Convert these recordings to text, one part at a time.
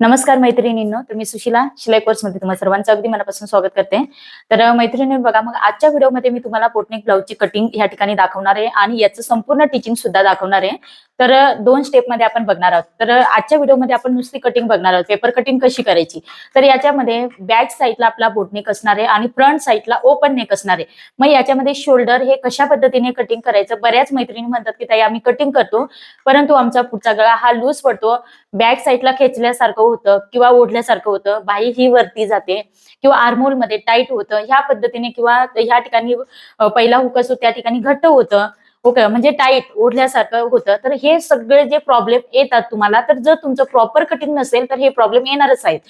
नमस्कार मैत्रिणींनो तर मी सुशिला शिलाई कोर्समध्ये तुम्हाला सर्वांचं अगदी मनापासून स्वागत करते. तर मैत्रिणी बघा मग आजच्या व्हिडिओमध्ये मी तुम्हाला पोटनिक ब्लाऊजची कटिंग या ठिकाणी दाखवणार आहे आणि याचं संपूर्ण टीचिंग सुद्धा दाखवणार आहे. तर दोन स्टेपमध्ये आपण बघणार आहोत. तर आजच्या व्हिडिओमध्ये आपण नुसती कटिंग बघणार आहोत. पेपर कटिंग कशी करायची? तर याच्यामध्ये बॅक साईडला आपला बोटनेक असणार आहे आणि फ्रंट साईडला ओपन नेक असणार आहे. मग याच्यामध्ये शोल्डर हे कशा पद्धतीने कटिंग करायचं? बऱ्याच मैत्रिणी म्हणतात की ताई आम्ही कटिंग करतो परंतु आमचा पुढचा गळा हा लूज पडतो. बॅक साईडला खेचल्यासारखं होतं किंवा ओढल्यासारखं होतं. बाही ही वरती जाते किंवा आर्मोलमध्ये टाईट होतं. ह्या पद्धतीने किंवा ह्या ठिकाणी पहिला हुक असतो त्या ठिकाणी घट्ट होतं. ओके म्हणजे टाईट ओढल्यासारखं होतं तर हे सगळे जे प्रॉब्लेम येतात तुम्हाला तर जर तुमचं प्रॉपर कटिंग नसेल तर हे प्रॉब्लेम येणारच आहेत.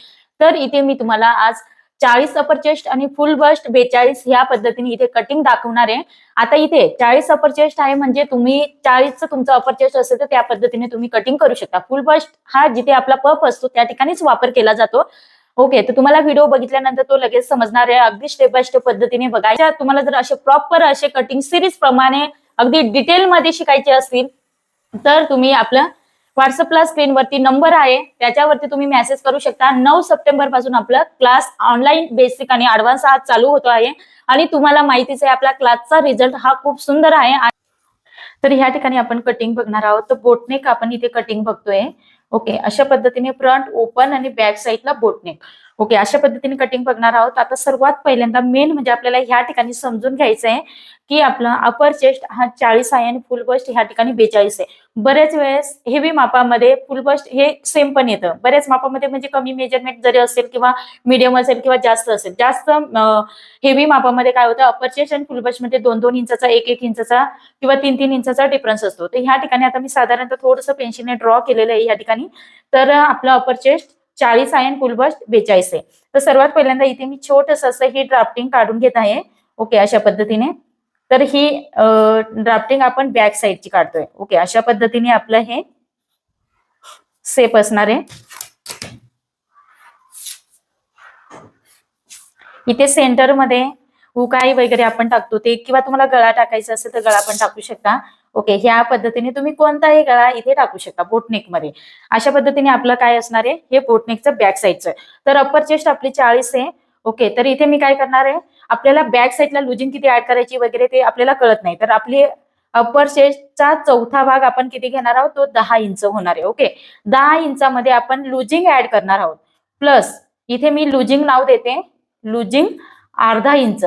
तर इथे मी तुम्हाला आज चाळीस अपर चेस्ट आणि फुल बस्ट बेचाळीस ह्या पद्धतीने इथे कटिंग दाखवणार आहे. आता इथे चाळीस अपर चेस्ट आहे म्हणजे तुम्ही चाळीसचं तुमचं अपर चेस्ट असेल तर त्या पद्धतीने तुम्ही कटिंग करू शकता. फुल बस्ट हा जिथे आपला पप असतो त्या ठिकाणीच वापर केला जातो. ओके तर तुम्हाला व्हिडिओ बघितल्यानंतर तो लगेच समजणार आहे. अगदी स्टेप बाय स्टेप पद्धतीने बघायच्या. तुम्हाला जर असे प्रॉपर असे कटिंग सिरीज प्रमाणे अगदी डिटेलमध्ये शिकायचे असतील तर तुम्ही आपलं व्हॉट्सअपला स्क्रीनवरती नंबर आहे. त्याच्यावरती तुम्ही मेसेज करू शकता. नऊ सप्टेंबरपासून आपलं क्लास ऑनलाईन बेसिक आणि ऍडव्हान्स आज चालू होतो आहे. आणि तुम्हाला माहितीच आहे आपला क्लासचा रिझल्ट हा खूप सुंदर आहे. तर ह्या ठिकाणी आपण कटिंग बघणार आहोत. तर बोटनेक आपण इथे कटिंग बघतोय. ओके अशा पद्धतीने फ्रंट ओपन आणि बॅक साईडला बोटनेक ओके अशा पद्धतीने कटिंग बघणार आहोत. आता सर्वात पहिल्यांदा मेन म्हणजे आपल्याला ह्या ठिकाणी समजून घ्यायचं आहे की आपला अपर चेस्ट हा चाळीस आहे आणि फुल बस्ट ह्या ठिकाणी बेचाळीस आहे. बऱ्याच वेळेस हेवी मापामध्ये फुल बस्ट हे सेम पण येतं. बऱ्याच मापामध्ये म्हणजे कमी मेजरमेंट जरी असेल किंवा मीडियम असेल किंवा जास्त असेल. जास्त हेवी मापामध्ये काय होतं? अपर चेस्ट आणि फुल बस्टमध्ये दोन दोन इंचाचा एक एक इंचाचा किंवा तीन तीन इंचाचा डिफरन्स असतो. तर ह्या ठिकाणी आता मी साधारणतः थोडंसं पेन्सिलने ड्रॉ केलेलं आहे या ठिकाणी. तर आपलं अपर चेस्ट चाळीस आहे आणि फुल बेचाळीस आहे. तर सर्वात पहिल्यांदा इथे मी छोटस असं ही ड्राफ्टिंग काढून घेत आहे. ओके अशा पद्धतीने. तर ही ड्राफ्टिंग आपण बॅक साईडची काढतोय. ओके अशा पद्धतीने आपलं हे सेप असणार आहे. इथे सेंटरमध्ये उकाई वगैरे आपण टाकतो. ते किंवा तुम्हाला गळा टाकायचा असेल तर गळा पण टाकू शकता. ओके ह्या पद्धतीने तुम्ही कोणताही गळा इथे टाकू शकता बोटनेकमध्ये अशा पद्धतीने आपलं काय असणार आहे? हे बोटनेकचं बॅक साईडचं तर अप्पर चेस्ट आपली चाळीस आहे. ओके तर इथे मी काय करणार आहे? आपल्याला बॅक साईडला लुजिंग किती ऍड करायची वगैरे ते आपल्याला कळत नाही. तर आपली अप्पर चेस्टचा चौथा भाग आपण किती घेणार आहोत? तो दहा इंच होणार आहे. ओके दहा इंचामध्ये आपण लुजिंग ऍड करणार आहोत. प्लस इथे मी लुजिंग नाव देते. लुजिंग अर्धा इंच.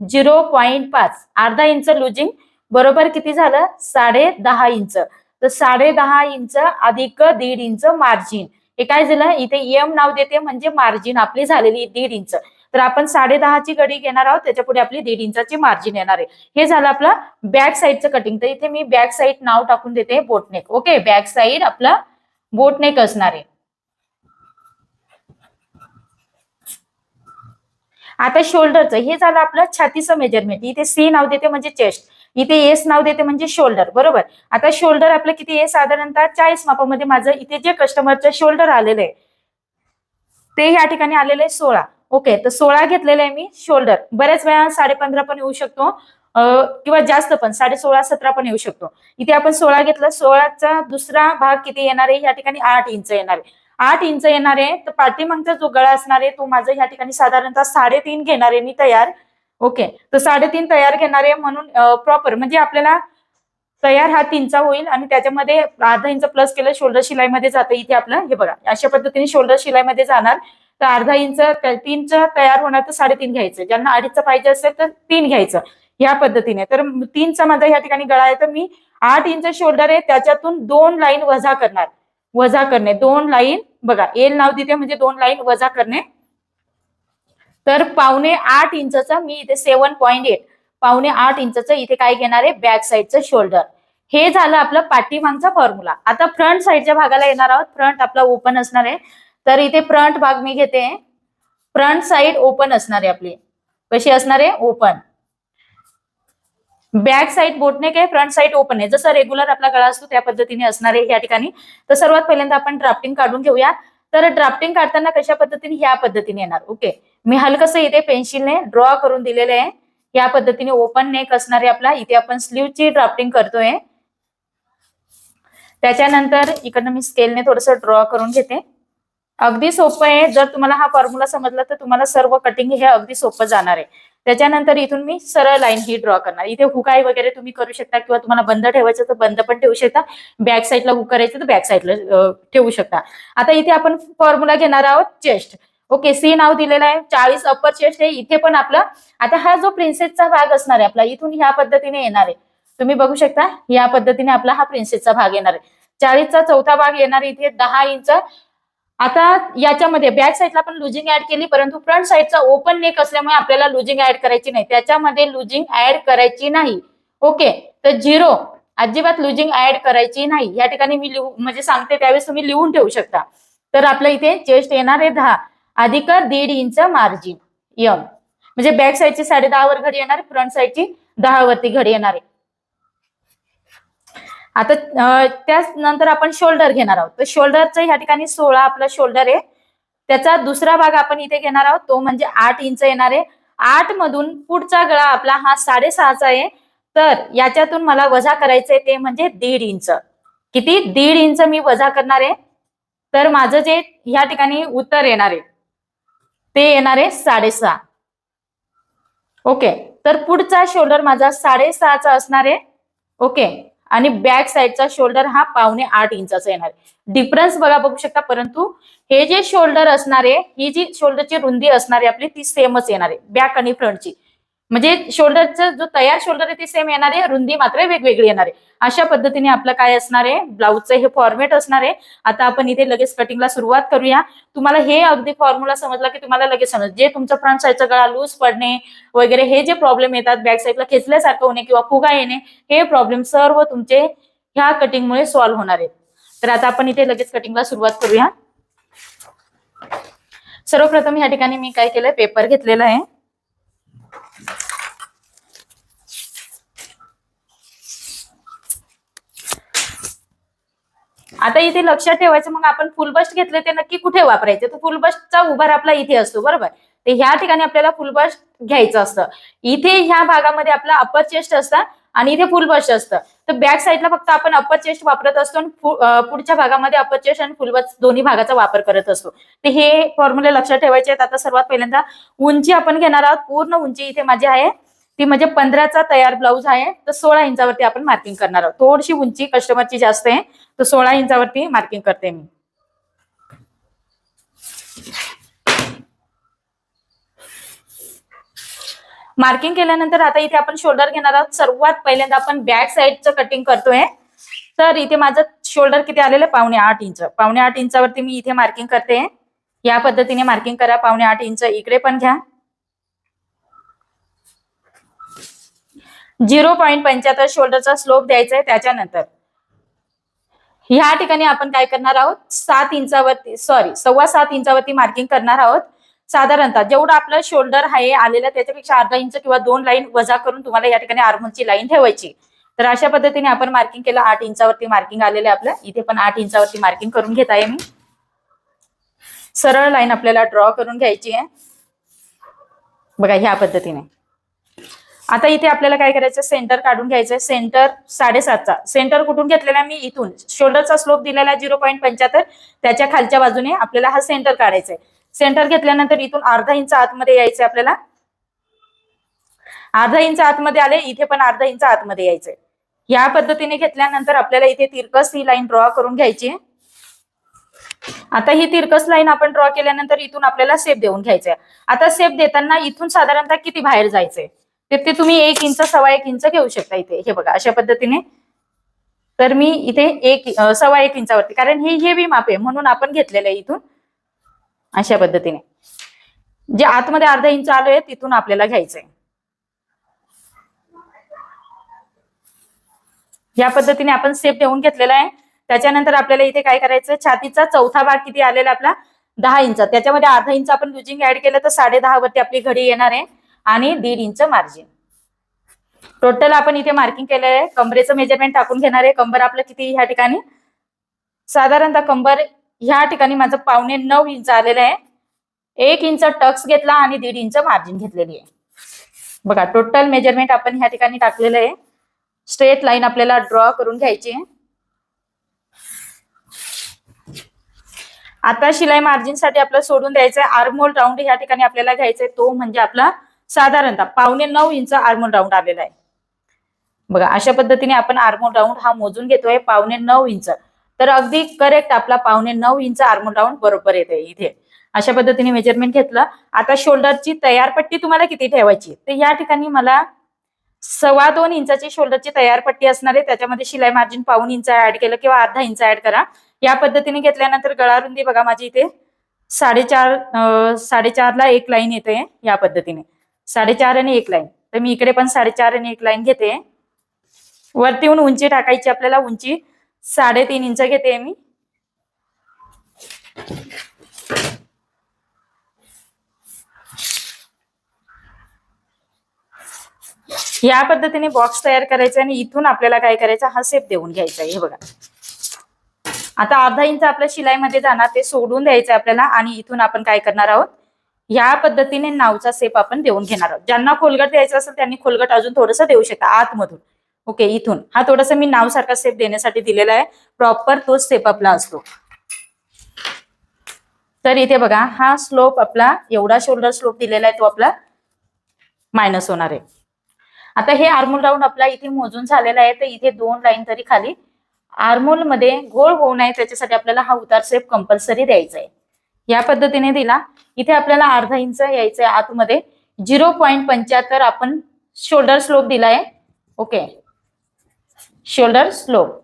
झिरो पॉईंट पाच. अर्धा इंच लुजिंग बरोबर किती झालं? साडे दहा इंच. तर साडे दहा इंच अधिक दीड इंच मार्जिन हे काय झालं? इथे एम नाव देते म्हणजे मार्जिन आपली झालेली दीड इंच. तर आपण साडे दहाची गडी घेणार आहोत. त्याच्या पुढे आपली दीड इंचाची मार्जिन येणार आहे. हे झालं आपलं बॅक साईडचं कटिंग तर इथे मी बॅक साईड नाव टाकून देते बोटनेक ओके बॅक साईड आपलं बोटनेक असणार आहे. आता शोल्डरचं हे झालं आपलं छातीचं मेजरमेंट इथे सी नाव देते म्हणजे चेस्ट इथे एस नाव देते म्हणजे शोल्डर बरोबर? आता शोल्डर आपलं किती आहे साधारणतः चाळीस मापामध्ये माझं इथे जे कस्टमरचं शोल्डर आलेलं आहे ते या ठिकाणी आलेलं आहे सोळा. ओके तर सोळा घेतलेला आहे मी शोल्डर बऱ्याच वेळा साडे पंधरा पण येऊ शकतो किंवा जास्त पण साडे सोळा सतरा पण येऊ शकतो. इथे आपण सोळा घेतलं सोळाचा दुसरा भाग किती येणार आहे? या ठिकाणी आठ इंच येणार आहे. आठ इंच येणार आहे तर पाठीमागचा जो गळा असणार आहे तो माझा या ठिकाणी साधारणतः साडेतीन घेणार आहे मी तयार. ओके तर साडेतीन तयार घेणार आहे म्हणून प्रॉपर म्हणजे आपल्याला तयार हा तीनचा होईल आणि त्याच्यामध्ये अर्धा इंच प्लस केलं शोल्डर शिलाईमध्ये जातं. इथे आपलं हे बघा. अशा पद्धतीने शोल्डर शिलाईमध्ये जाणार. तर अर्धा इंच तीनच तीनचं तयार होणार तर साडेतीन घ्यायचं. ज्यांना अडीचचं पाहिजे असेल तर तीन घ्यायचं. ह्या पद्धतीने. तर तीनचा माझा या ठिकाणी गळा आहे. तर मी आठ इंच शोल्डर आहे. त्याच्यातून दोन लाईन वजा करणार. वजा करणे. दोन लाईन बघा. एल नाव तिथे म्हणजे दोन लाईन वजा करणे. तर पावणे आठ इंचचं मी इथे सेवन पॉईंट एट पावणे आठ इंचचं इथे काय घेणार आहे? बॅक साईडचं शोल्डर हे झालं आपलं पाठीमागचा फॉर्म्युला आता फ्रंट साईडच्या भागाला येणार आहोत. फ्रंट आपला ओपन असणार आहे. तर इथे फ्रंट भाग मी घेते. फ्रंट साईड ओपन असणार आहे आपली. कशी असणार आहे? ओपन बॅक साईड बोटने काय? फ्रंट साईड ओपन आहे. जसं रेग्युलर आपला गळा असतो त्या पद्धतीने असणार आहे या ठिकाणी. तर सर्वात पहिल्यांदा आपण ड्राफ्टिंग काढून घेऊया. तर ड्राफ्टिंग काढताना कशा पद्धतीने? ह्या पद्धतीने येणार. ओके मी हलकसं इथे पेन्सिलने ड्रॉ करून दिलेले आहे. या पद्धतीने ओपन नेक असणारे आपला इथे आपण स्लीवची ड्राफ्टिंग करतोय. त्याच्यानंतर इकडनं मी स्केलने थोडस ड्रॉ करून घेते. अगदी सोपं आहे. जर तुम्हाला हा फॉर्म्युला समजला तर तुम्हाला सर्व कटिंग हे अगदी सोपं जाणार आहे. त्याच्यानंतर इथून मी सरळ लाईन ही ड्रॉ करणार. इथे हुकाई वगैरे तुम्ही करू शकता किंवा तुम्हाला बंद ठेवायचं तर बंद पण ठेवू शकता. बॅक साईडला हुक करायचं तर बॅक साईडला ठेवू शकता. आता इथे आपण फॉर्म्युला घेणार आहोत चेस्ट ओके सी नाव दिलेलं आहे. चाळीस अप्पर चेस्ट आहे. इथे पण आपलं आता हा जो प्रिन्सेसचा भाग असणार आहे आपला इथून ह्या पद्धतीने येणार आहे. तुम्ही बघू शकता या पद्धतीने आपला हा प्रिन्सेसचा भाग येणार आहे. चाळीसचा चौथा भाग येणार इथे दहा इंच आता याच्यामध्ये बॅक साईडला आपण लुजिंग ऍड केली परंतु फ्रंट साईडचा ओपन नेक असल्यामुळे आपल्याला लुजिंग ऍड करायची नाही. त्याच्यामध्ये लुजिंग ऍड करायची नाही. ओके तर झिरो अजिबात लुजिंग ऍड करायची नाही. या ठिकाणी मी लिहू म्हणजे सांगते त्यावेळेस तुम्ही लिहून ठेवू शकता. तर आपलं इथे चेस्ट येणार आहे दहा. अधिक दीड इंच मार्जिन. यम. म्हणजे बॅक साईडची साडे दहावर घडी येणार फ्रंट साईडची दहावरती घडी येणार आहे. आता त्याच नंतर आपण शोल्डर घेणार आहोत. तर शोल्डरचं ह्या ठिकाणी सोळा आपला शोल्डर आहे. त्याचा दुसरा भाग आपण इथे घेणार आहोत. तो म्हणजे आठ इंच येणार आहे. आठ मधून पुढचा गळा आपला हा साडेसहाचा आहे. तर याच्यातून मला वजा करायचंय ते म्हणजे दीड इंच. किती? दीड इंच मी वजा करणार आहे. तर माझं जे ह्या ठिकाणी उत्तर येणार आहे. ते येणार आहे साडेसहा. ओके तर पुढचा शोल्डर माझा साडेसहाचा असणार आहे. ओके आणि बॅक साईडचा शोल्डर हा पावणे आठ इंचाचा येणार आहे. डिफरन्स बघा बघू शकता परंतु हे जे शोल्डर असणार आहे ही जी शोल्डरची रुंदी असणार आहे आपली ती सेमच येणार आहे बॅक आणि फ्रंटची म्हणजे शोल्डरचा जो तयार शोल्डर आहे ते सेम येणार आहे रुंदी मात्र वेगवेगळी येणार. आहे अशा पद्धतीने आपलं काय असणार आहे? ब्लाऊजचं हे फॉर्मेट असणार आहे. आता आपण इथे लगेच कटिंगला सुरुवात करूया. तुम्हाला हे अगदी फॉर्म्युला समजला की तुम्हाला लगेच समज जे तुमचं फ्रंट साईडचा गळा लूज पडणे वगैरे हे जे प्रॉब्लेम येतात बॅक साईडला खेचल्यासारखं होणे किंवा फुगा येणे हे प्रॉब्लेम सर्व तुमचे ह्या कटिंगमुळे सॉल्व्ह होणार आहेत. तर आता आपण इथे लगेच कटिंगला सुरुवात करूया. सर्वप्रथम या ठिकाणी मी काय केलंय? पेपर घेतलेला आहे. आता इथे लक्षात ठेवायचं मग आपण फुल बस्ट घेतले ते नक्की कुठे वापरायचे? तर फुल बस्टचा उभार आपला इथे असतो बरोबर? ते ह्या ठिकाणी आपल्याला फुल बस्ट घ्यायचं असतं. इथे ह्या भागामध्ये आपला अप्पर चेस्ट असतं आणि इथे फुल बस्ट असतं. तर बॅक साईडला फक्त आपण अप्पर चेस्ट वापरत असतो आणि पुढच्या भागामध्ये अप्पर चेस्ट आणि फुल बस्ट दोन्ही भागाचा वापर करत असतो. तर हे फॉर्म्युले लक्षात ठेवायचे आहेत. आता सर्वात पहिल्यांदा उंची आपण घेणार आहोत. पूर्ण उंची इथे माझी आहे ती म्हणजे पंधराचा तयार ब्लाऊज आहे तर सोळा इंचावरती आपण मार्किंग करणार आहोत. थोडीशी उंची कस्टमरची जास्त आहे तर सोळा इंचावरती मार्किंग करते मी. मार्किंग केल्यानंतर आता इथे आपण शोल्डर घेणार आहोत. सर्वात पहिल्यांदा आपण बॅक साईडचं कटिंग करतोय. तर इथे माझं शोल्डर किती आलेलं? पावणे आठ इंच. पावणे आठ इंचावरती मी इथे मार्किंग करते. या पद्धतीने मार्किंग करा. पावणे आठ इंच इकडे पण घ्या. झिरो पॉईंट पंच्याहत्तर शोल्डरचा स्लोप द्यायचा आहे त्याच्यानंतर. ह्या ठिकाणी आपण काय करणार आहोत? सात इंचावरती सॉरी सव्वा सात इंचावरती मार्किंग करणार आहोत. साधारणतः जेवढं आपलं शोल्डर आहे आलेलं त्याच्यापेक्षा अर्धा इंच किंवा दोन लाईन वजा करून तुम्हाला या ठिकाणी आर्मोनची लाईन ठेवायची. तर अशा पद्धतीने आपण मार्किंग केलं आठ इंचावरती मार्किंग आलेलं आहे आपलं. इथे पण आठ इंचावरती मार्किंग करून घेत आहे मी. सरळ लाईन आपल्याला ड्रॉ करून घ्यायची आहे. बघा ह्या पद्धतीने. आता इथे आपल्याला काय करायचं सेंटर काढून घ्यायचंय. सेंटर साडेसातचा. सेंटर कुठून घेतलेला मी? इथून. शोल्डरचा स्लोप दिलेला झिरो पॉईंट पंच्याहत्तर. त्याच्या खालच्या बाजूने आपल्याला हा सेंटर काढायचा आहे सेंटर घेतल्यानंतर इथून अर्धा इंच आतमध्ये यायचंय आपल्याला. अर्धा इंच आतमध्ये आले इथे पण अर्धा इंच आतमध्ये यायचंय. या पद्धतीने घेतल्यानंतर आपल्याला इथे तिरकस ही लाईन ड्रॉ करून घ्यायची. आहे. आता ही तिरकस लाईन आपण ड्रॉ केल्यानंतर इथून आपल्याला सेप देऊन घ्यायचंय. आता सेप देताना इथून साधारणतः किती बाहेर जायचंय? तर ते तुम्ही एक इंच सव्वा एक इंच घेऊ शकता इथे. हे बघा अशा पद्धतीने. तर मी इथे एक अं, सव्वा एक इंचावरती. कारण हे हे माप आहे म्हणून आपण घेतलेलं आहे इथून. अशा पद्धतीने. जे आतमध्ये अर्धा इंच आलोय तिथून आपल्याला घ्यायचंय. या पद्धतीने आपण सेप देऊन घेतलेला आहे. त्याच्यानंतर आपल्याला इथे काय करायचं छातीचा चौथा भाग किती आलेला आपला? दहा इंच. त्याच्यामध्ये अर्धा इंच आपण लुजिंग ऍड केलं तर साडे दहा वरती आपली घडी येणार आहे. आणि दीड इंच मार्जिन टोटल आपण इथे मार्किंग केलं आहे कमरेचं मेजरमेंट टाकून घेणार आहे. कंबर आपलं किती ह्या ठिकाणी? साधारणतः कंबर ह्या ठिकाणी माझं पावणे नऊ इंच आलेलं आहे. एक इंच टक्स घेतला आणि दीड इंच मार्जिन घेतलेली आहे. बघा टोटल मेजरमेंट आपण ह्या ठिकाणी टाकलेलं आहे. स्ट्रेट लाईन आपल्याला ड्रॉ करून घ्यायची आहे. आता शिलाई मार्जिनसाठी आपलं सोडून द्यायचं आहे आर्मोल राऊंड ह्या ठिकाणी आपल्याला घ्यायचंय. तो म्हणजे आपला साधारणतः पावणे नऊ इंच आर्मोल राऊंड आलेला आहे. बघा अशा पद्धतीने आपण आर्मोल राऊंड हा मोजून घेतोय पावणे नऊ इंच. तर अगदी करेक्ट आपला पावणे नऊ इंच आर्मोल राऊंड बरोबर येते इथे. अशा पद्धतीने मेजरमेंट घेतलं. आता शोल्डरची तयार पट्टी तुम्हाला किती ठेवायची? तर या ठिकाणी मला सव्वा दोन इंचाची शोल्डरची तयार पट्टी असणार आहे. त्याच्यामध्ये शिलाई मार्जिन पाऊन इंच ऍड केलं किंवा अर्धा इंच ऍड करा. या पद्धतीने घेतल्यानंतर गळा रुंदी बघा माझी इथे साडेचार साडेचारला एक लाईन येते या पद्धतीने. साडेचार आणि एक लाईन. तर मी इकडे पण साडेचार आणि एक लाईन घेते. वरती येऊन उंची टाकायची आपल्याला उंची साडेतीन इंच घेते मी. या पद्धतीने बॉक्स तयार करायचा आणि इथून आपल्याला काय करायचं हा सेप देऊन घ्यायचा हे बघा. आता अर्धा इंच आपल्या शिलाईमध्ये जाणार ते सोडून द्यायचं आपल्याला आणि इथून आपण काय करणार आहोत? या पद्धतीने नावचा सेप आपण देऊन घेणार आहोत. ज्यांना खोलगट द्यायचा असेल त्यांनी खोलगट अजून थोडंसं देऊ शकता आतमधून. ओके इथून. हा थोडासा मी नाव सारखा सेप देण्यासाठी दिलेला आहे. प्रॉपर तोच सेप आपला असतो. तर इथे बघा हा स्लोप आपला एवढा शोल्डर स्लोप दिलेला आहे तो आपला मायनस होणार आहे. आता हे आर्मोल राऊंड आपला इथे मोजून झालेला आहे तर इथे दोन लाईन तरी खाली. आर्मोलमध्ये गोळ होऊ नये त्याच्यासाठी आपल्याला हा उतार सेप कंपल्सरी द्यायचा आहे. या पद्धतीने दिला. इथे आपल्याला अर्धा इंच यायचंय आतमध्ये. झिरो पॉईंट पंच्याहत्तर आपण शोल्डर स्लोप दिलाय. ओके. Shoulder slope.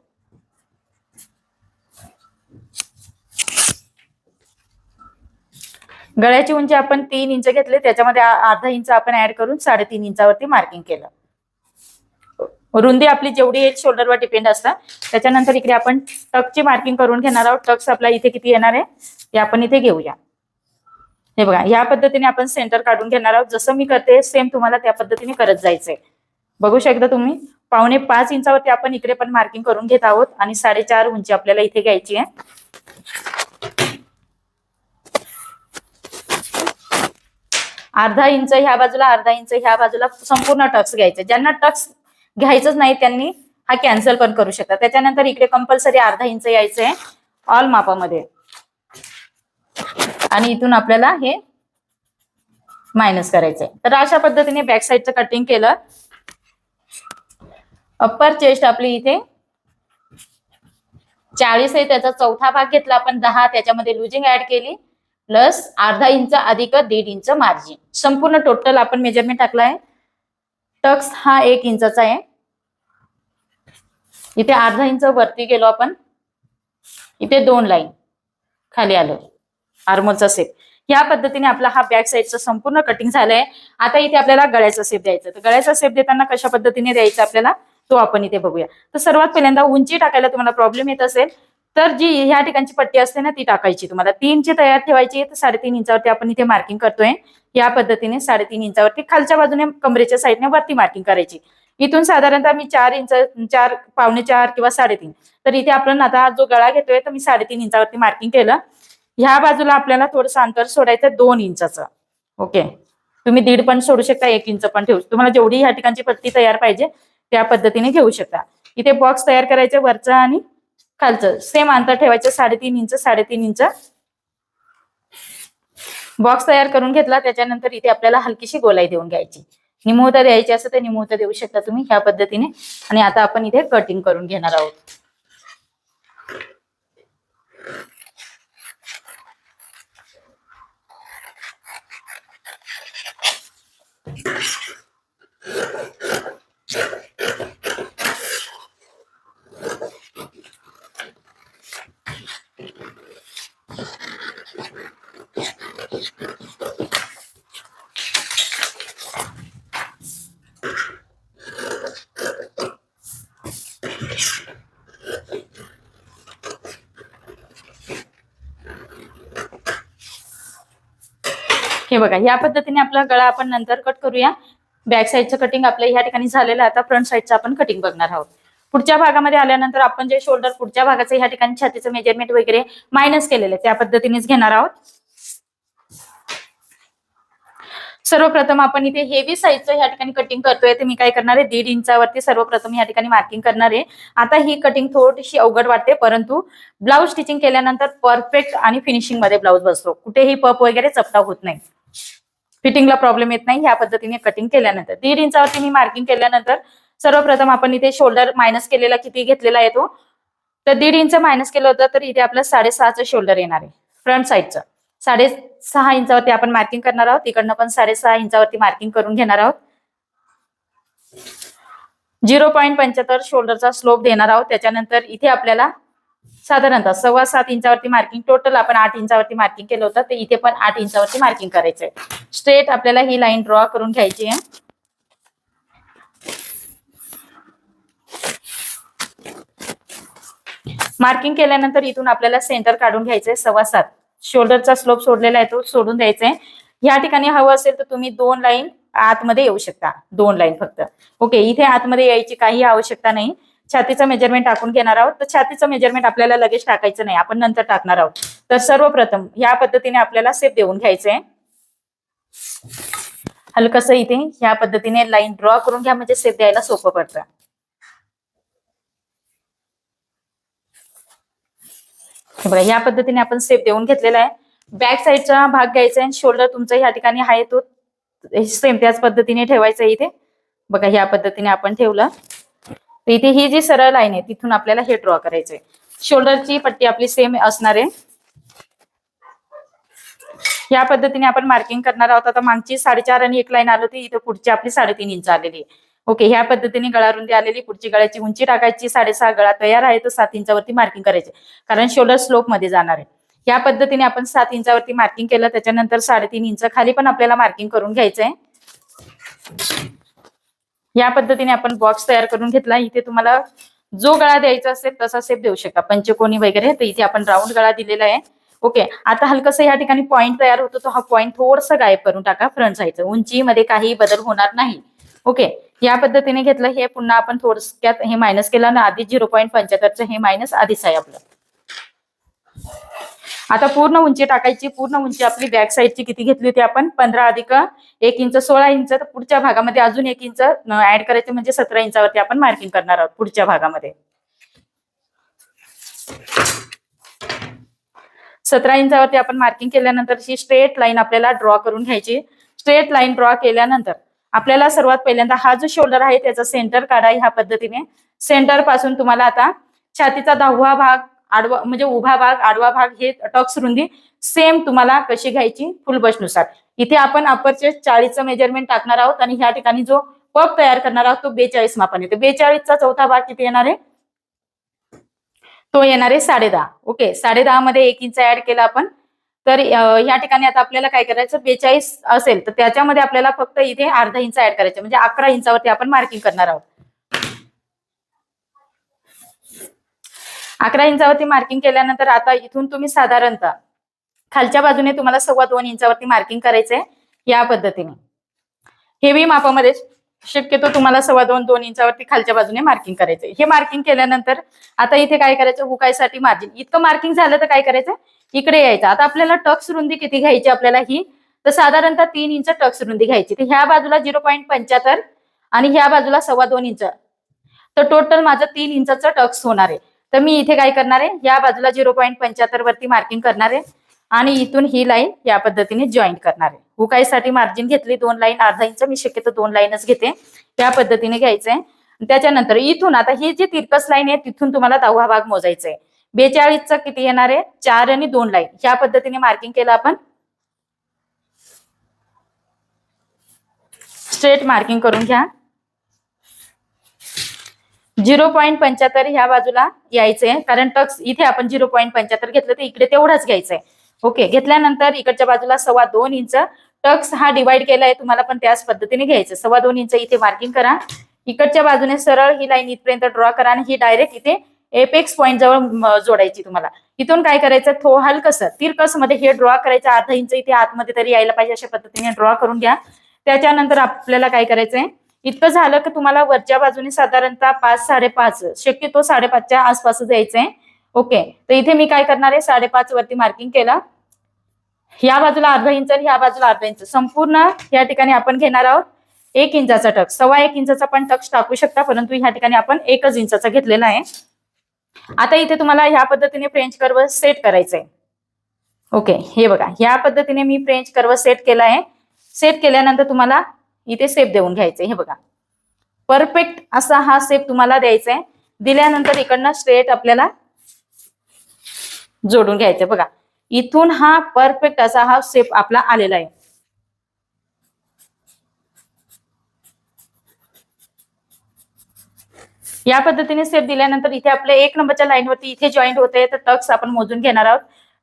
गळ्याची उंची आपण तीन इंच घेतले. त्याच्यामध्ये अर्धा इंच आपण ऍड करून साडेतीन इंचावरती मार्किंग केलं. रुंदी आपली जेवढी येईल शोल्डरवर डिपेंड असतं. त्याच्यानंतर इकडे आपण टकची मार्किंग करून घेणार आहोत. टक्स आपला इथे किती येणार आहे? ते आपण इथे घेऊया. हे बघा या पद्धतीने आपण सेंटर काढून घेणार आहोत. जसं मी करते सेम तुम्हाला त्या पद्धतीने करत जायचंय. बघू शकता तुम्ही पावणे पाच इंचावरती आपण इकडे पण मार्किंग करून घेत आहोत आणि साडेचार उंची आपल्याला इथे घ्यायची आहे. अर्धा इंच ह्या बाजूला अर्धा इंच ह्या बाजूला संपूर्ण टक्स घ्यायचे. ज्यांना टक्स घ्यायचंच नाही त्यांनी हा कॅन्सल पण करू शकता त्याच्यानंतर इकडे कंपल्सरी अर्धा इंच यायचंय ऑल मापामध्ये. आणि इथून आपल्याला हे मायनस करायचंय. तर अशा पद्धतीने बॅक साईडचं कटिंग केलं. अप्पर चेस्ट आपली इथे चाळीस आहे त्याचा चौथा भाग घेतला आपण दहा त्याच्यामध्ये लुजिंग ऍड केली. प्लस अर्धा इंच अधिक दीड इंच मार्जिन संपूर्ण टोटल आपण मेजरमेंट टाकला आहे टक्स हा एक इंचाचा आहे. इथे अर्धा इंच वरती गेलो आपण. इथे दोन लाईन खाली आलो. आर्मोलचा सेप या पद्धतीने आपला हा बॅक साईडचा संपूर्ण कटिंग झालाय. आता इथे आपल्याला गळ्याचा सेप द्यायचा तर गळ्याचा सेप देताना कशा पद्धतीने द्यायचा आपल्याला? तो आपण इथे बघूया. तर सर्वात पहिल्यांदा उंची टाकायला तुम्हाला प्रॉब्लेम येत असेल तर जी ह्या ठिकाणची पट्टी असते ना ती टाकायची तुम्हाला. तीनची तयार ठेवायची तर साडेतीन इंचावरती आपण इथे मार्किंग करतोय. या पद्धतीने साडेतीन इंचावरती खालच्या बाजूने कमरेच्या साईडने वरती मार्किंग करायची. इथून साधारणतः मी चार इंच चार पावणे चार किंवा साडेतीन. तर इथे आपण आता जो गळा घेतोय तर मी साडेतीन इंचावरती मार्किंग केलं. ह्या बाजूला आपल्याला थोडंसं अंतर सोडायचं दोन इंचाचं. ओके तुम्ही दीड पण सोडू शकता एक इंच पण ठेवू तुम्हाला जेवढी ह्या ठिकाणची पट्टी तयार पाहिजे त्या पद्धतीने घेऊ शकता. इथे बॉक्स तयार करायचे वरचं आणि खालचं. सेम अंतर ठेवायचं साडेतीन इंच साडेतीन इंच. बॉक्स तयार करून घेतला त्याच्यानंतर इथे आपल्याला हलकीशी गोलाई देऊन घ्यायची. निमुळता द्यायची असं तर निमोता देऊ शकता तुम्ही ह्या पद्धतीने. आणि आता आपण इथे कटिंग करून घेणार आहोत. हे बघा या पद्धतीने आपला गळा आपण नंतर कट करूया. बॅक साईडचं कटिंग आपलं ह्या ठिकाणी झालेलं आता फ्रंट साईडचं आपण कटिंग बघणार आहोत. पुढच्या भागामध्ये आल्यानंतर आपण जे शोल्डर पुढच्या भागाचं ह्या ठिकाणी छातीचं मेजरमेंट वगैरे मायनस केलेलं आहे. त्या पद्धतीनेच घेणार आहोत. सर्वप्रथम आपण इथे हेवी साईजचं या ठिकाणी कटिंग करतोय. ते मी काय करणार आहे? दीड इंचावरती सर्वप्रथम या ठिकाणी मार्किंग करणार आहे. आता ही कटिंग थोडीशी अवघड वाटते परंतु ब्लाऊज स्टिचिंग केल्यानंतर परफेक्ट आणि फिनिशिंगमध्ये ब्लाऊज बसतो. कुठेही पप वगैरे चपटा होत नाही. फिटिंगला प्रॉब्लेम येत नाही ह्या पद्धतीने कटिंग केल्यानंतर. दीड इंचावरती मी मार्किंग केल्यानंतर सर्वप्रथम आपण इथे शोल्डर मायनस केलेला किती घेतलेला येतो तर दीड इंच मायनस केलं होतं तर इथे आपलं साडेसहाचं शोल्डर येणार आहे फ्रंट साईडचं साडेसहा इंचावरती आपण मार्किंग करणार आहोत तिकडनं पण साडेसहा इंचावरती मार्किंग करून घेणार आहोत. झिरो पॉईंट पंच्याहत्तर शोल्डरचा स्लोप देणार आहोत त्याच्यानंतर इथे आपल्याला साधारणतः सव्वा सात इंचावरती मार्किंग टोटल आपण आठ इंचावरती मार्किंग केलं होतं तर इथे पण आठ इंचावरती मार्किंग करायचंय. स्ट्रेट आपल्याला ही लाईन ड्रॉ करून घ्यायची आहे. मार्किंग केल्यानंतर इथून आपल्याला सेंटर काढून घ्यायचंय सव्वा सात. शोल्डरचा स्लोप सोडलेला आहे तो सोडून द्यायचा आहे या ठिकाणी हवं असेल तर तुम्ही दोन लाईन आतमध्ये येऊ शकता. दोन लाईन फक्त. ओके इथे आतमध्ये यायची काही आवश्यकता नाही. छातीचं मेजरमेंट टाकून घेणार आहोत. तर छातीचं मेजरमेंट आपल्याला लगेच टाकायचं नाही. आपण नंतर टाकणार आहोत. तर सर्वप्रथम या पद्धतीने आपल्याला सेप देऊन घ्यायचंय. हलकस इथे ह्या पद्धतीने लाईन ड्रॉ करून घ्या. म्हणजे सेप द्यायला सोपं पडतं. बघा या पद्धतीने आपण सेप देऊन घेतलेला आहे. बॅक साईडचा भाग घ्यायचा आहे शोल्डर तुमचा ह्या ठिकाणी आहे तो. सेम त्याच पद्धतीने ठेवायचा इथे. बघा ह्या पद्धतीने आपण ठेवलं. तर इथे ही जी सरळ लाईन आहे तिथून आपल्याला हे ड्रॉ करायचंय. शोल्डरची पट्टी आपली सेम असणार आहे. या पद्धतीने आपण मार्किंग करणार आहोत. आता मागची साडेचार आणि एक लाईन आली होती इथे पुढची आपली साडेतीन इंच आलेली आहे. ओके ह्या पद्धतीने गळा रुंदी आलेली पुढची गळ्याची उंची टाकायची साडेसहा गळा तयार आहे तर सात इंचावरती मार्किंग करायचे. कारण शोल्डर स्लोपमध्ये जाणार आहे. या पद्धतीने आपण सात इंचावरती मार्किंग केलं त्याच्यानंतर साडेतीन इंच खाली पण आपल्याला मार्किंग करून घ्यायचंय. या पद्धतीने आपण बॉक्स तयार करून घेतला. इथे तुम्हाला जो गळा द्यायचा असेल तसा सेप देऊ शकता. पंचकोनी वगैरे तर इथे आपण राऊंड गळा दिलेला आहे. ओके आता हलकस या ठिकाणी पॉईंट तयार होतो. तो हा पॉईंट थोडसा गायब करून टाका. फ्रंट साईडचं उंचीमध्ये काही बदल होणार नाही. ओके या पद्धतीने घेतलं. हे पुन्हा आपण थोडक्यात हे मायनस केलं ना आधी झिरो पॉईंट पंच्याहत्तरचं हे मायनस आधीच आहे आपलं. आता पूर्ण उंची टाकायची पूर्ण उंची आपली बॅक साईडची किती घेतली होती आपण? पंधरा अधिक एक इंच सोळा इंच. तर पुढच्या भागामध्ये अजून एक इंच ऍड करायचे म्हणजे सतरा इंचावरती आपण मार्किंग करणार आहोत पुढच्या भागामध्ये. सतरा इंचावरती आपण मार्किंग केल्यानंतर ही स्ट्रेट लाईन आपल्याला ड्रॉ करून घ्यायची. स्ट्रेट लाईन ड्रॉ केल्यानंतर आपल्याला सर्वात पहिल्यांदा हा जो शोल्डर आहे त्याचा सेंटर काढा ह्या पद्धतीने. सेंटरपासून तुम्हाला आता छातीचा दहावा भाग आडवा म्हणजे उभा भाग आडवा भाग हे टक्स रुंदी सेम तुम्हाला कशी घ्यायची? फुल बसनुसार इथे आपण अपरचे चाळीसचं मेजरमेंट टाकणार आहोत आणि ह्या ठिकाणी जो पप तयार करणार आहोत तो बेचाळीस मापाने. तर बेचाळीसचा चौथा भाग किती येणार आहे? तो येणार आहे साडे दहा ओके साडे दहा मध्ये एक इंच ऍड केला आपण. तर ह्या ठिकाणी आता आपल्याला काय करायचं? बेचाळीस असेल तर त्याच्यामध्ये आपल्याला फक्त इथे अर्धा इंच ऍड करायचं म्हणजे अकरा इंचावरती आपण मार्किंग करणार आहोत. अकरा इंचावरती मार्किंग केल्यानंतर आता इथून तुम्ही साधारणतः खालच्या बाजूने तुम्हाला सव्वा दोन इंचावरती मार्किंग करायचंय या पद्धतीने. हेवी मापामध्ये शक्यतो तुम्हाला सव्वा दोन दोन इंचावरती खालच्या बाजूने मार्किंग करायचंय. हे मार्किंग केल्यानंतर आता इथे काय करायचं? हुकायसाठी मार्जिन इतकं मार्किंग झालं तर काय करायचं? इकडे यायचं. आता आपल्याला टक्स रुंदी किती घ्यायची आपल्याला ही? तर साधारणतः तीन इंच टक्स रुंदी घ्यायची. तर ह्या बाजूला झिरो पॉईंट पंच्याहत्तर आणि ह्या बाजूला सव्वा दोन इंच. तर टोटल माझं तीन इंचाचं टक्स होणार आहे. तर मी इथे काय करणार आहे? या बाजूला झिरो पॉईंट पंच्याहत्तर वरती मार्किंग करणार आहे. आणि इथून ही लाईन या पद्धतीने जॉईंट करणार आहे. हुकाईसाठी मार्जिन घेतली दोन लाईन अर्धा इंच मी शक्यतो दोन लाईनच घेते. त्या पद्धतीने घ्यायचंय. त्याच्यानंतर इथून आता ही जी तिरकस लाईन आहे तिथून तुम्हाला दहावा भाग मोजायचा आहे बेचाळीसचा किती येणार आहे? चार आणि दोन लाईन ह्या पद्धतीने मार्किंग केलं आपण. स्ट्रेट मार्किंग करून घ्या. झिरो पॉईंट पंच्याहत्तर ह्या बाजूला यायचंय. कारण टक्स इथे आपण झिरो पॉईंट पंच्याहत्तर घेतलं तर इकडे तेवढाच घ्यायचंय. ओके घेतल्यानंतर इकडच्या बाजूला सव्वा दोन इंच. टक्स हा डिवाइड केलाय तुम्हाला पण त्याच पद्धतीने घ्यायचं सव्वा दोन इंच इथे मार्किंग करा. इकडच्या बाजूने सरळ ही लाईन इथपर्यंत ड्रॉ करा आणि ही डायरेक्ट इथे एपेक्स पॉईंट जवळ जोडायची तुम्हाला. इथून काय करायचं? थो हलकस तिरकसमध्ये हे ड्रॉ करायचं. अर्धा इंच इथे आतमध्ये तरी यायला पाहिजे अशा पद्धतीने ड्रॉ करून घ्या. त्याच्यानंतर आपल्याला काय करायचंय? इतकं झालं की तुम्हाला वरच्या बाजूने साधारणतः पाच साडेपाच शक्यतो साडेपाचच्या आसपासच आहे ओके तर इथे मी काय करणार आहे? साडेपाच वरती मार्किंग केलं. या बाजूला अर्धा इंच आणि या बाजूला अर्धा इंच. संपूर्ण या ठिकाणी आपण घेणार आहोत एक इंचाचा टक्स सव्वा एक इंचाचा पण टक्स टाकू शकता परंतु ह्या ठिकाणी आपण एकच इंचाचा घेतलेला आहे. आता इथे तुम्हाला ह्या पद्धतीने फ्रेंच कर्व सेट करायचं आहे ओके हे बघा. ह्या पद्धतीने मी फ्रेंच कर्व सेट केला आहे. सेट केल्यानंतर तुम्हाला इथे सेप देऊन घ्यायचे हे बघा. परफेक्ट असा हा सेप तुम्हाला द्यायचा आहे दिल्यानंतर इकडनं स्ट्रेट आपल्याला जोडून घ्यायचं बघा. इथून हा परफेक्ट असा हा सेप आपला आलेला आहे. या पद्धतीने सेप दिल्यानंतर इथे आपल्या एक नंबरच्या लाईनवरती इथे जॉईंट होते तर टक्स आपण मोजून घेणार आहोत.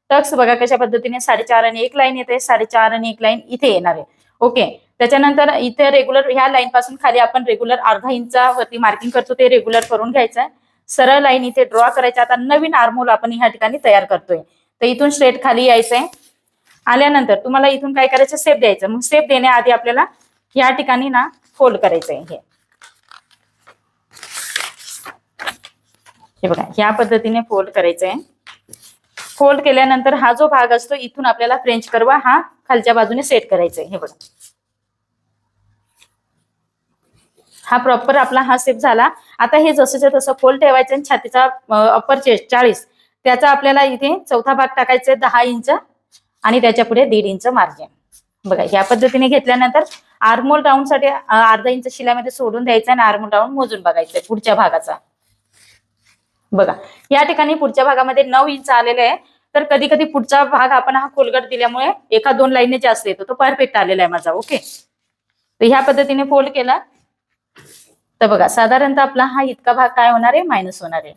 टक्स बघा कशा पद्धतीने साडेचार आणि एक लाईन येते साडेचार आणि एक लाईन इथे येणार आहे. ओके त्याच्यानंतर इथे रेग्युलर ह्या लाईन पासून खाली आपण रेग्युलर अर्धा इंचा वरती मार्किंग करतो ते रेग्युलर करून घ्यायचं आहे. सरळ लाईन इथे ड्रॉ करायचं आता नवीन आर्मोल आपण ह्या ठिकाणी तयार करतोय. तर इथून स्ट्रेट खाली यायचंय. आल्यानंतर तुम्हाला इथून काय करायचं सेप द्यायचं. मग सेप देण्याआधी आपल्याला या ठिकाणी ना फोल्ड करायचंय हे. हे बघा ह्या पद्धतीने फोल्ड करायचंय. फोल्ड केल्यानंतर हा जो भाग असतो इथून आपल्याला फ्रेंच करवा हा खालच्या बाजूने सेट करायचा आहे हे बघा. हा प्रॉपर आपला हा सेप झाला. आता हे जसंच्या तसं फोल्ड ठेवायचं आणि छातीचा अप्पर चेस्ट चाळीस. त्याचा आपल्याला इथे चौथा भाग टाकायचा दहा इंच आणि त्याच्या पुढे दीड इंच मार्जिन बघा या पद्धतीने घेतल्यानंतर आर्मोल राऊंडसाठी अर्धा इंच शिलामध्ये सोडून द्यायचा आणि आर्मोल राऊंड मोजून बघायचंय पुढच्या भागाचा. बघा या ठिकाणी पुढच्या भागामध्ये नऊ इंच आलेले आहे. तर कधी कधी पुढचा भाग आपण हा खोलगट दिल्यामुळे एका दोन लाईनने जास्त येतो. तो परफेक्ट आलेला आहे माझा ओके तर ह्या पद्धतीने फोल्ड केला. तर बघा साधारणतः आपला हा इतका भाग काय होणार आहे? मायनस होणार आहे.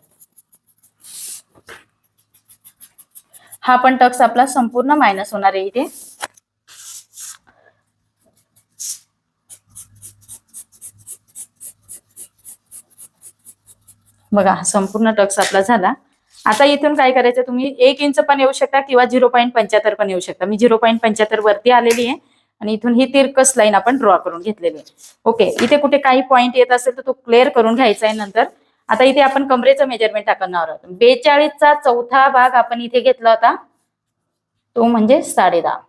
हा पण टक्स आपला संपूर्ण मायनस होणार आहे इथे. बघा संपूर्ण टक्स आपला झाला. आता इथून काय करायचं? तुम्ही एक इंच पण येऊ शकता किंवा झिरो पॉईंट पंच्याहत्तर पण येऊ शकता. मी झिरो पॉईंट पंच्याहत्तर वरती आलेली आहे. आणि इथून ही तिरकस लाईन आपण ड्रॉ करून घेतलेली आहे. ओके इथे कुठे काही पॉईंट येत असेल तर तो क्लिअर करून घ्यायचा आहे नंतर. आता इथे आपण कमरेचं मेजरमेंट टाकणार आहोत. बेचाळीसचा चौथा भाग आपण इथे घेतला होता. तो म्हणजे साडे दहा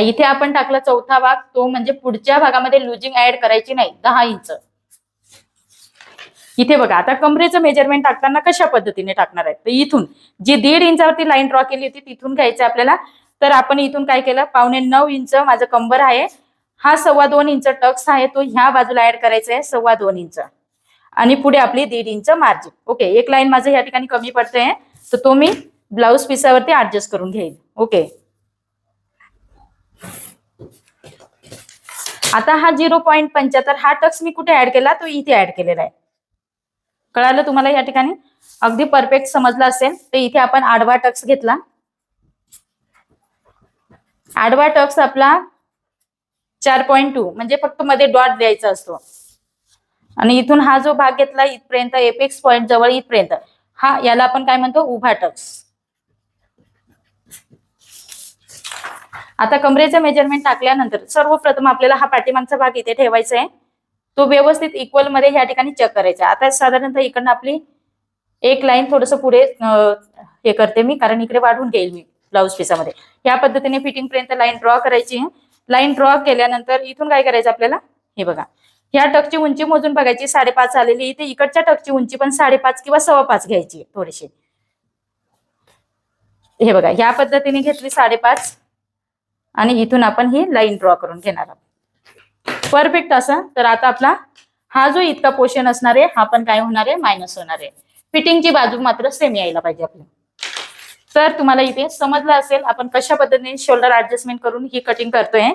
इथे आपण टाकला चौथा भाग. तो म्हणजे पुढच्या भागामध्ये लुजिंग ऍड करायची नाही. दहा इंच. इथे बघा आता कमरेचं मेजरमेंट टाकताना कशा पद्धतीने टाकणार आहे तर इथून जी दीड इंचावरती लाईन ड्रॉ केली होती तिथून घ्यायचं आपल्याला. तर आपण इथून काय केलं? पावणे नऊ इंच माझं कंबर आहे. हा सव्वा दोन इंच टक्स आहे तो ह्या बाजूला ऍड करायचा आहे सव्वा दोन इंच. आणि पुढे आपली दीड इंच मार्जिन ओके एक लाईन माझं या ठिकाणी कमी पडतंय. तर तो मी ब्लाऊज पिसावरती ऍडजस्ट करून घेईल ओके आता हा झिरो पॉईंट पंच्याहत्तर हा टक्स मी कुठे ऍड केला? तो इथे ऍड केलेला आहे. कळालं तुम्हाला या ठिकाणी? अगदी परफेक्ट समजलं असेल. तर इथे आपण आडवा टक्स घेतला. आडवा टक्स आपला चार पॉईंट टू म्हणजे फक्त मध्ये डॉट द्यायचा असतो. आणि इथून हा जो भाग घेतला इथपर्यंत एपेक्स पॉईंट जवळ इथपर्यंत हा याला आपण काय म्हणतो? उभा टक्स. आता कमरेचं मेजरमेंट टाकल्यानंतर सर्वप्रथम आपल्याला हा पाठीमागचा भाग इथे ठेवायचा आहे. तो व्यवस्थित इक्वलमध्ये ह्या ठिकाणी चेक करायचा. आता साधारणतः इकडनं आपली एक लाईन थोडस पुढे हे करते मी कारण इकडे वाढवून घेईल मी ब्लाऊज पिसामध्ये या पद्धतीने फिटिंग पर्यंत लाईन ड्रॉ करायची. लाईन ड्रॉ केल्यानंतर इथून काय करायचं आपल्याला? हे बघा. ह्या टकची उंची मोजून बघायची. साडेपाच आलेली इथे. इकडच्या टकची उंची पण साडेपाच किंवा सव्वा पाच घ्यायची थोडीशी. हे बघा. ह्या पद्धतीने घेतली साडेपाच. आणि इथून आपण ही लाईन ड्रॉ करून घेणार आहोत. परफेक्ट असं. तर आता आपला हा जो इतका पोर्शन असणार आहे हा पण काय होणार आहे? मायनस होणार आहे. फिटिंगची बाजू मात्र सेम यायला पाहिजे आपली. तर तुम्हाला इथे समजलं असेल आपण कशा पद्धतीने शोल्डर ऍडजस्टमेंट करून ही कटिंग करतोय.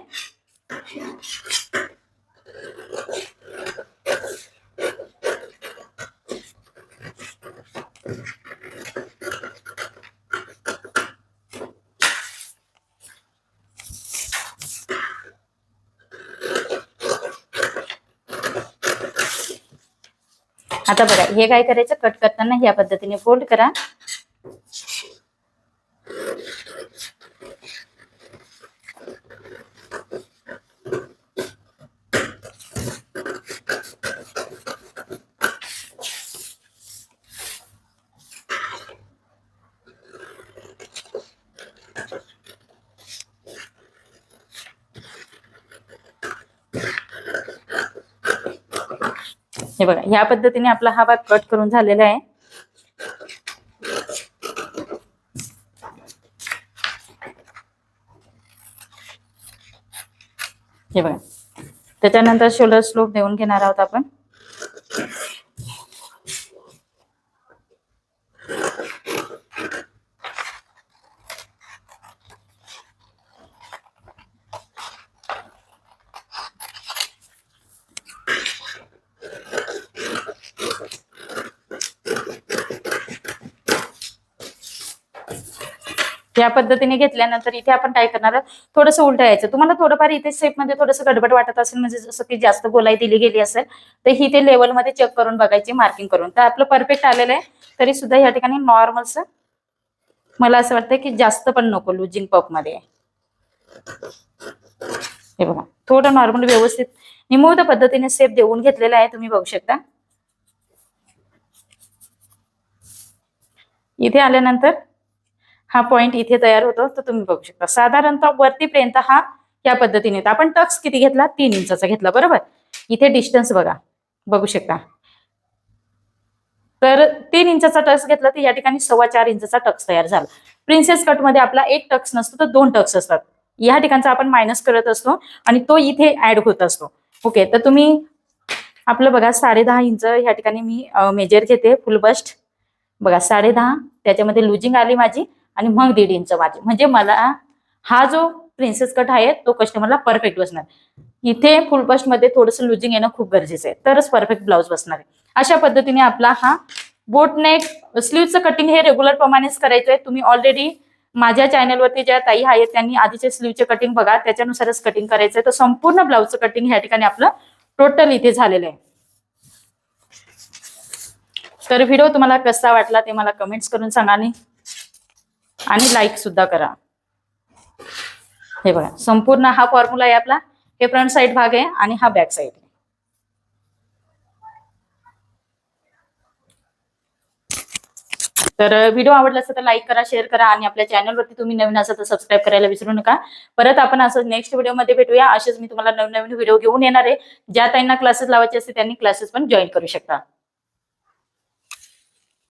आता बघा हे काय करायचं? कट करताना या पद्धतीने फोल्ड करा. हे बघा ह्या पद्धतीने आपला हा भाग कट करून झालेला आहे. हे बघा त्याच्यानंतर शोल्डर स्लोप देऊन घेणार आहोत आपण. या पद्धतीने घेतल्यानंतर इथे आपण काय करणार थोडस थोडंसं उलट यायचं तुम्हाला थोडंफार इथे सेपमध्ये थोडंसं गडबड वाटत असेल म्हणजे जसं की जास्त गोलाई दिली गेली असेल तर ही ते लेवलमध्ये चेक करून बघायची मार्किंग करून. तर आपलं परफेक्ट आलेलं आहे. तरी सुद्धा या ठिकाणी नॉर्मलच मला असं वाटतं की जास्त पण नको लुजिंग पपमध्ये. हे बघा थोडं नॉर्मल व्यवस्थित निमूळ पद्धतीने सेप देऊन घेतलेला आहे तुम्ही बघू शकता. इथे आल्यानंतर हा पॉइंट इथे तयार होतो तर तुम्ही बघू शकता. साधारणतः वरतीपर्यंत हा या पद्धतीने येतो. आपण टक्स किती घेतला? तीन इंचाचा घेतला बरोबर? इथे डिस्टन्स बघा. बघू शकता. तर तीन इंचाचा टक्स घेतला तर या ठिकाणी सव्वा चार इंचाचा टक्स तयार झाला. प्रिन्सेस कटमध्ये आपला एक टक्स नसतो तर दोन टक्स असतात. या ठिकाणचा आपण मायनस करत असतो आणि तो इथे ऍड होत असतो. ओके तर तुम्ही आपलं बघा साडे दहा इंच या ठिकाणी मी मेजर घेते फुल बस्ट बघा साडे दहा त्याच्यामध्ये लुजिंग आली माझी. आणि मग दीड इंच वाजे म्हणजे मला हा जो प्रिन्सेस कट आहे तो कस्टमरला परफेक्ट बसणार. इथे फुल बस्टमध्ये थोडंसं लुजिंग येणं खूप गरजेचं आहे. तरच परफेक्ट ब्लाऊज बसणार आहे. अशा पद्धतीने आपला हा बोट नेक स्लीवचं कटिंग हे रेग्युलर प्रमाणेच करायचं आहे. तुम्ही ऑलरेडी माझ्या चॅनलवरती ज्या ताई आहेत त्यांनी आधीचे स्लीवचे कटिंग बघा. त्याच्यानुसारच कटिंग करायचं आहे. तर संपूर्ण ब्लाऊजचं कटिंग ह्या ठिकाणी आपलं टोटल इथे झालेलं आहे. तर व्हिडिओ तुम्हाला कसा वाटला ते मला कमेंट्स करून सांगा आणि आणि लाईक सुद्धा करा. हे बघा संपूर्ण हा फॉर्म्युला आहे आपला. हे फ्रंट साइड भाग आहे आणि हा बॅक साईड आहे तर व्हिडिओ आवडला असेल तर लाईक करा शेअर करा आणि आपल्या चॅनलवरती तुम्ही नवीन असाल तर सबस्क्राईब करायला विसरू नका. परत आपण असं नेक्स्ट व्हिडिओमध्ये भेटूया. असेच मी तुम्हाला नवीन नवीन व्हिडिओ घेऊन येणार आहे. ज्या ताईंना क्लासेस लावायचे असते त्यांनी क्लासेस पण जॉईन करू शकता.